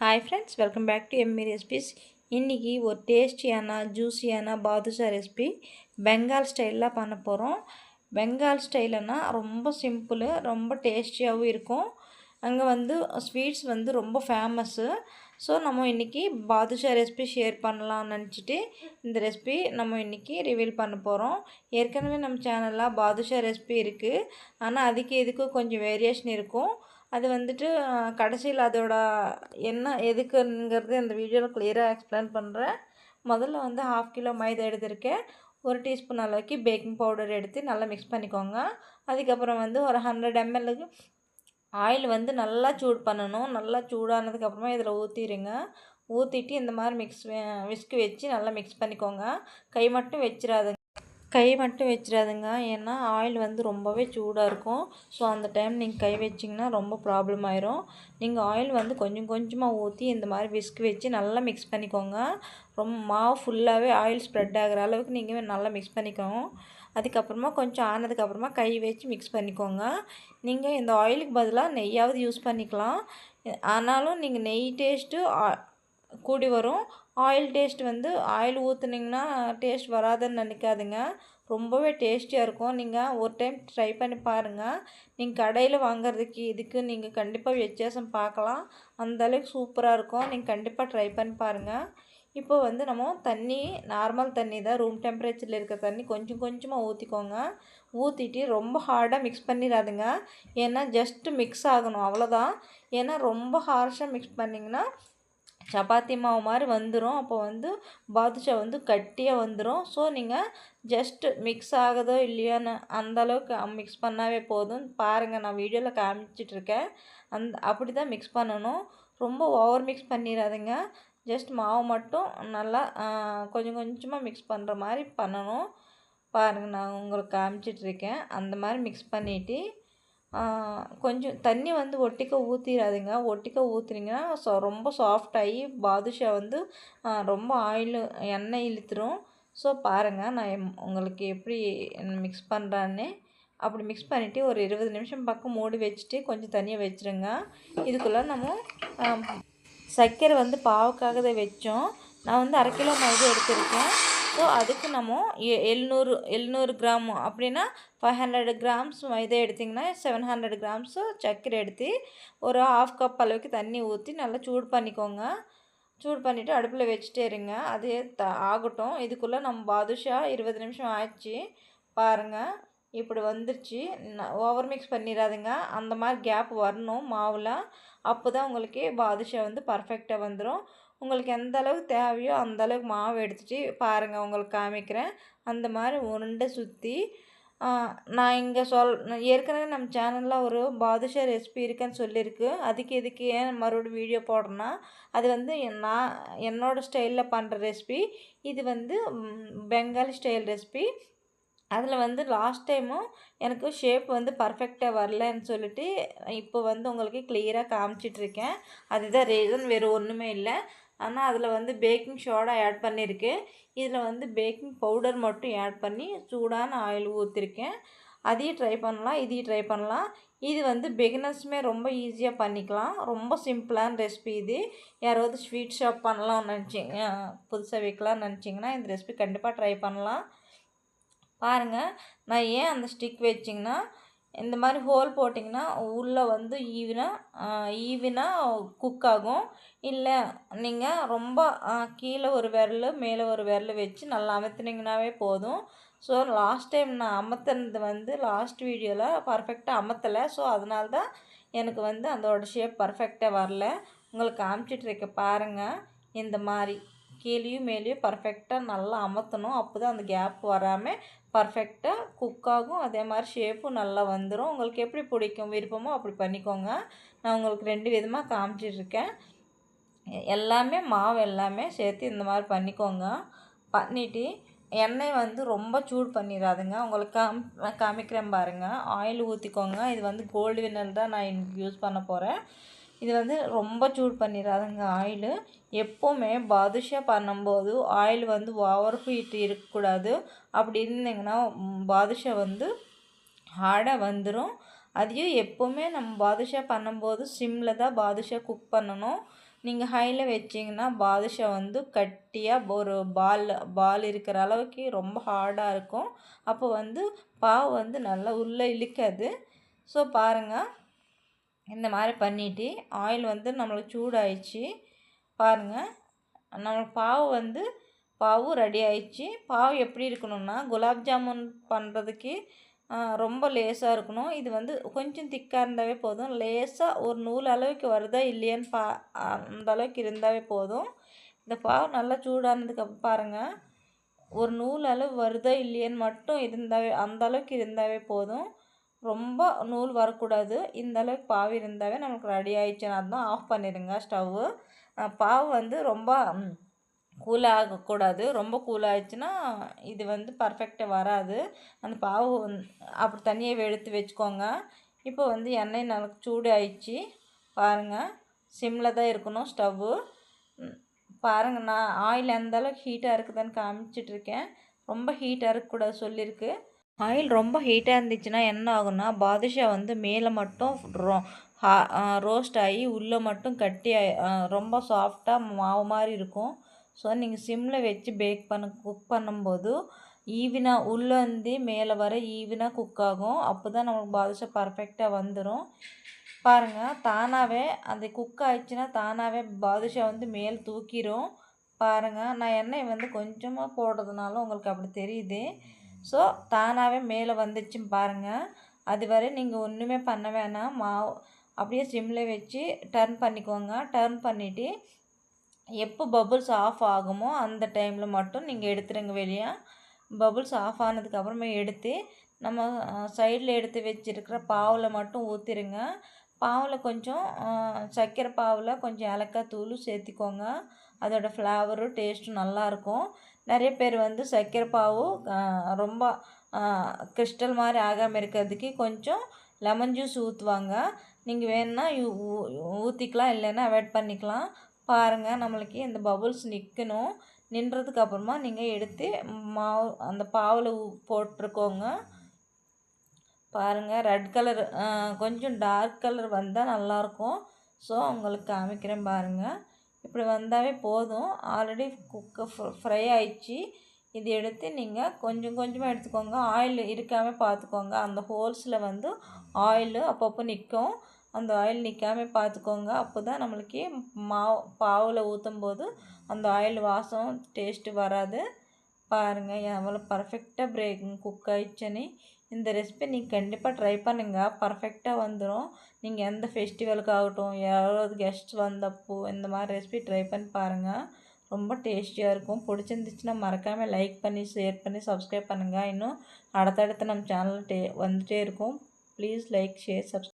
Hi friends welcome back to Emmy recipes இன்றைக்கி ஒரு டேஸ்டியான ஜூஸியான பாதுஷா ரெசிபி பெங்கால் ஸ்டைலில் பண்ண போகிறோம் பெங்கால் ஸ்டைலுன்னா ரொம்ப சிம்பிள் ரொம்ப டேஸ்டியாகவும் இருக்கும். அங்கே வந்து ஸ்வீட்ஸ் வந்து ரொம்ப ஃபேமஸ்ஸு ஸோ நம்ம இன்றைக்கி பாதுஷா ரெசிபி ஷேர் பண்ணலாம்னு நினச்சிட்டு இந்த ரெசிபி நம்ம இன்றைக்கி ரிவீல் பண்ண போகிறோம் ஏற்கனவே நம்ம சேனலில் பாதுஷா ரெசிபி இருக்குது ஆனால் அதுக்கு இதுக்கும் கொஞ்சம் வேரியேஷன் இருக்கும். அது வந்துட்டு கடைசியில் அதோட என்ன எதுக்குங்கிறது அந்த வீடியோவில் கிளியராக எக்ஸ்பிளைன் பண்ணுறேன் முதல்ல வந்து ஹாஃப் கிலோ மைதா எடுத்திருக்கேன். ஒரு டீஸ்பூன் அளவுக்கு பேக்கிங் பவுடர் எடுத்து நல்லா மிக்ஸ் பண்ணிக்கோங்க. அதுக்கப்புறம் வந்து ஒரு ஹண்ட்ரட் எம்எல்லுக்கு ஆயில் வந்து நல்லா சூடு பண்ணணும். நல்லா சூடானதுக்கப்புறமா இதில் ஊற்றிடுங்க ஊற்றிட்டு இந்த மாதிரி மிக்ஸ் விஸ்க்கு வச்சு நல்லா மிக்ஸ் பண்ணிக்கோங்க. கை மட்டும் வச்சிடாதுங்க. கை மட்டும் வச்சிடாதுங்க. ஏன்னா ஆயில் வந்து ரொம்பவே சூடாக இருக்கும். ஸோ அந்த டைம் நீங்கள் கை வச்சிங்கன்னா ரொம்ப ப்ராப்ளம் ஆயிரும். நீங்கள் ஆயில் வந்து கொஞ்சம் கொஞ்சமாக ஊற்றி இந்த மாதிரி விஸ்க் வச்சு நல்லா மிக்ஸ் பண்ணிக்கோங்க. ரொம்ப மாவு ஃபுல்லாகவே ஆயில் ஸ்ப்ரெட் ஆகிற அளவுக்கு நீங்கள் நல்லா மிக்ஸ் பண்ணிக்கோங்க. அதுக்கப்புறமா கொஞ்சம் ஆனதுக்கப்புறமா கை வச்சு மிக்ஸ் பண்ணிக்கோங்க. நீங்கள் இந்த ஆயிலுக்கு பதிலாக நெய்யாவது யூஸ் பண்ணிக்கலாம். ஆனாலும் நீங்கள் நெய் டேஸ்ட்டு கூடி வரும். ஆயில் டேஸ்ட் வந்து ஆயில் ஊற்றுனீங்கன்னா டேஸ்ட் வராதுன்னு நினைக்காதுங்க. ரொம்பவே டேஸ்டியாக இருக்கும். நீங்கள் ஒரு டைம் ட்ரை பண்ணி பாருங்கள் நீங்கள் கடையில் வாங்குறதுக்கு இதுக்கு நீங்கள் கண்டிப்பாக வித்தியாசம் பார்க்கலாம். அந்தளவுக்கு சூப்பராக இருக்கும். நீங்கள் கண்டிப்பாக ட்ரை பண்ணி பாருங்கள் இப்போ வந்து நம்ம தண்ணி நார்மல் தண்ணி தான். ரூம் டெம்பரேச்சரில் இருக்க தண்ணி கொஞ்சம் கொஞ்சமாக ஊற்றிக்கோங்க ஊற்றிட்டு ரொம்ப ஹார்டாக மிக்ஸ் பண்ணிடாதுங்க. ஏன்னா ஜஸ்ட்டு மிக்ஸ் ஆகணும். அவ்வளோதான் ஏன்னா ரொம்ப ஹார்ஷாக மிக்ஸ் பண்ணிங்கன்னா சப்பாத்தி மாவு மாதிரி வந்துடும் அப்போ வந்து பாதுஷா வந்து கட்டியாக வந்துடும் ஸோ நீங்கள் ஜஸ்ட்டு மிக்ஸ் ஆகுதோ இல்லையோன்னு அந்தளவுக்கு மிக்ஸ் பண்ணாவே போதும். பாருங்கள் நான் வீடியோவில் காமிச்சிட்ருக்கேன். அந்த அப்படி தான் மிக்ஸ் பண்ணணும். ரொம்ப ஓவர் மிக்ஸ் பண்ணிடாதீங்க ஜஸ்ட் மாவு மட்டும் நல்லா கொஞ்சம் கொஞ்சமாக மிக்ஸ் பண்ணுற மாதிரி பண்ணணும். பாருங்கள் நான் உங்களுக்கு காமிச்சிட்ருக்கேன். அந்த மாதிரி மிக்ஸ் பண்ணிவிட்டு கொஞ்சம் தண்ணி வந்து ஒட்டிக்க ஊற்றிடாதீங்க ஒட்டிக்க ஊற்றுனீங்கன்னா ஸோ ரொம்ப சாஃப்டாகி பாதுஷா வந்து ரொம்ப ஆயில் எண்ணெய் இழுத்துரும். ஸோ பாருங்கள் நான் உங்களுக்கு எப்படி மிக்ஸ் பண்ணுறான்னு அப்படி மிக்ஸ் பண்ணிவிட்டு ஒரு இருபது நிமிஷம் பக்கம் மூடி வச்சுட்டு கொஞ்சம் தனியாக வச்சுருங்க. இதுக்குள்ளே நம்ம சர்க்கரை வந்து பாவுக்காக தான் வச்சோம். நான் வந்து அரை கிலோ மைதா எடுத்திருக்கேன். ஸோ அதுக்கு நம்ம எழுநூறு எழுநூறு கிராம் அப்படின்னா ஃபைவ் ஹண்ட்ரட் கிராம்ஸ் மைதா எடுத்திங்கன்னா செவன் ஹண்ட்ரட் கிராம்ஸு சர்க்கரை எடுத்து ஒரு ஹாஃப் கப் அளவுக்கு தண்ணி ஊற்றி நல்லா சூடு பண்ணிக்கோங்க. சூடு பண்ணிவிட்டு அடுப்பில் வச்சுட்டே இருங்க. அது த ஆகட்டும். இதுக்குள்ளே நம்ம பாதுஷா இருபது நிமிஷம் ஆயிடுச்சு. பாருங்கள் இப்படி வந்துருச்சு. ஓவர் மிக்ஸ் பண்ணிடாதுங்க. அந்த மாதிரி கேப் வரணும் மாவில். அப்போ தான் உங்களுக்கு பாதுஷா வந்து பர்ஃபெக்டாக வந்துடும் உங்களுக்கு எந்த அளவுக்கு தேவையோ அந்த அளவுக்கு மாவு எடுத்துகிட்டு பாருங்கள் உங்களுக்கு காமிக்கிறேன். அந்த மாதிரி உருண்டை சுற்றி நான் இங்கே சொல் ஏற்கனவே நம்ம சேனலில் ஒரு பாதுஷா ரெசிபி இருக்குன்னு சொல்லியிருக்கு அதுக்கு இதுக்கு ஏன் மறுபடியும் வீடியோ போடுறேன்னா அது வந்து நான் என்னோடய ஸ்டைலில் பண்ணுற ரெசிபி. இது வந்து பெங்காலி ஸ்டைல் ரெசிபி. அதில் வந்து லாஸ்ட் டைமும் எனக்கு ஷேப் வந்து பர்ஃபெக்டாக வரலன்னு சொல்லிட்டு இப்போ வந்து உங்களுக்கு கிளியராக காமிச்சிட்ருக்கேன் அதுதான் ரீசன் வேறு ஒன்றுமே இல்லை. ஆனால் அதில் வந்து பேக்கிங் சோடா ஆட் பண்ணியிருக்கேன் இதில் வந்து பேக்கிங் பவுடர் மட்டும் ஆட் பண்ணி சூடான ஆயில் ஊற்றிருக்கேன் அதையும் ட்ரை பண்ணலாம் இதையும் ட்ரை பண்ணலாம். இது வந்து பிகினர்ஸுமே ரொம்ப ஈஸியாக பண்ணிக்கலாம். ரொம்ப சிம்பிளான ரெசிபி இது. யாராவது ஸ்வீட் ஷாப் பண்ணலாம்னு நினச்சிங்க புதுசாக வைக்கலாம்னு நினச்சிங்கன்னா இந்த ரெசிபி கண்டிப்பாக ட்ரை பண்ணலாம். பாருங்கள் நான் ஏன் அந்த ஸ்டிக் வச்சிங்கன்னா இந்த மாதிரி ஹோல் போட்டிங்கன்னா உள்ளே வந்து ஈவனாக ஈவனாக குக் ஆகும். இல்லை நீங்கள் ரொம்ப கீழே ஒரு விரல் மேலே ஒரு விரல் வச்சு நல்லா அமர்த்தினீங்கனாவே போதும். ஸோ லாஸ்ட் டைம் நான் அமர்த்தினது வந்து லாஸ்ட் வீடியோவில் பர்ஃபெக்டாக அமர்த்தலை ஸோ அதனால தான் எனக்கு வந்து அதோடய ஷேப் பர்ஃபெக்டாக வரல. உங்களுக்கு காமிச்சிட்ருக்க பாருங்கள் இந்த மாதிரி. கீழேயும் மேலேயும் பர்ஃபெக்டாக நல்லா அமர்த்தணும். அப்போ தான் அந்த கேப் வராமல் பர்ஃபெக்டாக குக் ஆகும். அதே மாதிரி ஷேப்பும் நல்லா வந்துடும் உங்களுக்கு எப்படி பிடிக்கும் விருப்பமோ அப்படி பண்ணிக்கோங்க. நான் உங்களுக்கு ரெண்டு விதமாக காமிச்சிட்ருக்கேன். எல்லாமே மாவு எல்லாமே சேர்த்து இந்த மாதிரி பண்ணிக்கோங்க. பண்ணிவிட்டு எண்ணெய் வந்து ரொம்ப சூடு பண்ணிடாதுங்க. உங்களுக்கு காம் காமிக்கிறேன் பாருங்கள் ஆயில் ஊற்றிக்கோங்க இது வந்து கோல்டு வினர் தான் நான் யூஸ் பண்ண போகிறேன் இது வந்து ரொம்ப சூடு பண்ணிடாதுங்க ஆயிலு எப்போவுமே பாதுஷா பண்ணும்போது ஆயில் வந்து ஓவர் ஹீட் இருக்கக்கூடாது. அப்படி இருந்தீங்கன்னா பாதுஷா வந்து ஹார்டாக வந்துடும் அதையும் எப்போவுமே நம்ம பாதுஷா பண்ணும்போது சிம்மில் தான் பாதுஷா குக் பண்ணணும். நீங்கள் ஹையில் வச்சிங்கன்னா பாதுஷா வந்து கட்டியாக ஒரு பால் பால் இருக்கிற அளவுக்கு ரொம்ப ஹார்டாக இருக்கும். அப்போ வந்து பாவு வந்து நல்லா உள்ளே இழுக்காது. ஸோ பாருங்கள் இந்த மாதிரி பண்ணிவிட்டு ஆயில் வந்து நம்மளுக்கு சூடாயிடுச்சு. பாருங்கள் நம்மளுக்கு பாவு வந்து பாவு ரெடி ஆயிடுச்சு. பாவு எப்படி இருக்கணும்னா குலாப் ஜாமுன் பண்ணுறதுக்கு ரொம்ப லேசாக இருக்கணும். இது வந்து கொஞ்சம் திக்காக இருந்தாவே போதும். லேசாக ஒரு நூல் அளவுக்கு வருதா இல்லையான்னு பா அந்த அளவுக்கு இருந்தாவே போதும். இந்த பாவு நல்லா சூடானதுக்கு பாருங்கள் ஒரு நூல் அளவு வருதா இல்லையான்னு மட்டும் இருந்தாவே அந்த அளவுக்கு இருந்தாவே போதும். ரொம்ப நூல் வரக்கூடாது. இந்த அளவுக்கு பாவு இருந்தாவே நமக்கு ரெடி ஆயிடுச்சுன்னா தான் ஆஃப் பண்ணிடுங்க ஸ்டவ்வு பாவு வந்து ரொம்ப கூலாகக்கூடாது ரொம்ப கூலாகிடுச்சுன்னா இது வந்து பர்ஃபெக்டாக வராது. அந்த பாவு அப்படி தனியாக எடுத்து வச்சுக்கோங்க. இப்போ வந்து எண்ணெய் நல்லா சூடு ஆயிடுச்சு. பாருங்கள் சிம்மில் தான் இருக்கணும் ஸ்டவ்வு பாருங்கள் நான் ஆயில் எந்த அளவுக்கு ஹீட்டாக இருக்குதுன்னு காமிச்சிட்ருக்கேன் ரொம்ப ஹீட்டாக இருக்கக்கூடாது சொல்லியிருக்கு. ஆயில் ரொம்ப ஹீட்டாக இருந்துச்சுன்னா என்ன ஆகும்னா பாதுஷா வந்து மேலே மட்டும் ரோ ரோஸ்ட் ஆகி உள்ளே மட்டும் கட்டி ரொம்ப சாஃப்டாக மாவு மாதிரி இருக்கும். ஸோ நீங்கள் சிம்மில் வச்சு பேக் பண்ண குக் பண்ணும்போது ஈவினாக உள்ளேருந்து மேலே வர ஈவினாக குக் ஆகும். அப்போ தான் நமக்கு பாதுஷா பர்ஃபெக்டாக வந்துடும் பாருங்கள் தானாகவே அந்த குக் ஆயிடுச்சுன்னா தானாகவே பாதுஷா வந்து மேல் தூக்கிடும் பாருங்கள் நான் எண்ணெய் வந்து கொஞ்சமாக போடுறதுனால உங்களுக்கு அப்படி தெரியுது. ஸோ தானாகவே மேலே வந்துச்சுன்னு பாருங்கள் அது வரை நீங்கள் ஒன்றுமே பண்ண வேணாம். மாவு அப்படியே சிம்மில் வச்சு டர்ன் பண்ணிக்கோங்க. டர்ன் பண்ணிவிட்டு எப்போ பபுள்ஸ் ஆஃப் ஆகுமோ அந்த டைமில் மட்டும் நீங்கள் எடுத்துருங்க வெளியே. பபுள்ஸ் ஆஃப் ஆனதுக்கப்புறமே எடுத்து நம்ம சைடில் எடுத்து வச்சுருக்கிற பாவில் மட்டும் ஊற்றிடுங்க பாவில் கொஞ்சம் சர்க்கரை பாவில் கொஞ்சம் ஏலக்காய் தூள் சேர்த்திக்கோங்க. அதோடய ஃப்ளேவரும் டேஸ்ட்டும் நல்லாயிருக்கும் நிறைய பேர் வந்து சர்க்கரை பாவு ரொம்ப கிறிஸ்டல் மாதிரி ஆகாமல் இருக்கிறதுக்கு கொஞ்சம் லெமன் ஜூஸ் ஊற்றுவாங்க நீங்கள் வேணுன்னா ஊற்றிக்கலாம் இல்லைன்னா அவாய்ட் பண்ணிக்கலாம். பாருங்கள் நம்மளுக்கு இந்த பபுள்ஸ் நிற்கணும் நின்றதுக்கு அப்புறமா நீங்கள் எடுத்து மாவு அந்த பாவில் போட்டிருக்கோங்க. பாருங்கள் ரெட் கலர் கொஞ்சம் டார்க் கலர் வந்தால் நல்லாயிருக்கும் ஸோ உங்களுக்கு காமிக்கிறேன் பாருங்கள் இப்படி வந்தாவே போதும். ஆல்ரெடி குக்கை ஃப்ரை ஆயிடுச்சு. இது எடுத்து நீங்கள் கொஞ்சம் கொஞ்சமாக எடுத்துக்கோங்க. ஆயில் இருக்காமல் பார்த்துக்கோங்க அந்த ஹோல்ஸில் வந்து ஆயில் அப்பப்போ நிற்கும் அந்த ஆயில் நிற்காமல் பார்த்துக்கோங்க அப்போ தான் நம்மளுக்கு மாவு பாவில் ஊற்றும் போது அந்த ஆயில் வாசம் டேஸ்ட்டு வராது. பாருங்கள் எவ்வளோ பர்ஃபெக்டாக பிரேக் குக் ஆயிடுச்சுன்னு இந்த ரெசிபி நீங்கள் கண்டிப்பாக ட்ரை பண்ணுங்கள் பர்ஃபெக்டாக வந்துடும் நீங்கள் எந்த ஃபெஸ்டிவலுக்கு ஆகட்டும் யாராவது கெஸ்ட் வந்தப்போ இந்த மாதிரி ரெசிபி ட்ரை பண்ணி பாருங்கள் ரொம்ப டேஸ்டியாக இருக்கும். பிடிச்சிருந்துச்சுன்னா மறக்காமல் லைக் பண்ணி ஷேர் பண்ணி சப்ஸ்கிரைப் பண்ணுங்கள் இன்னும் அடுத்தடுத்து நம்ம சேனல் டே வந்துகிட்டே இருக்கும். Please like share subs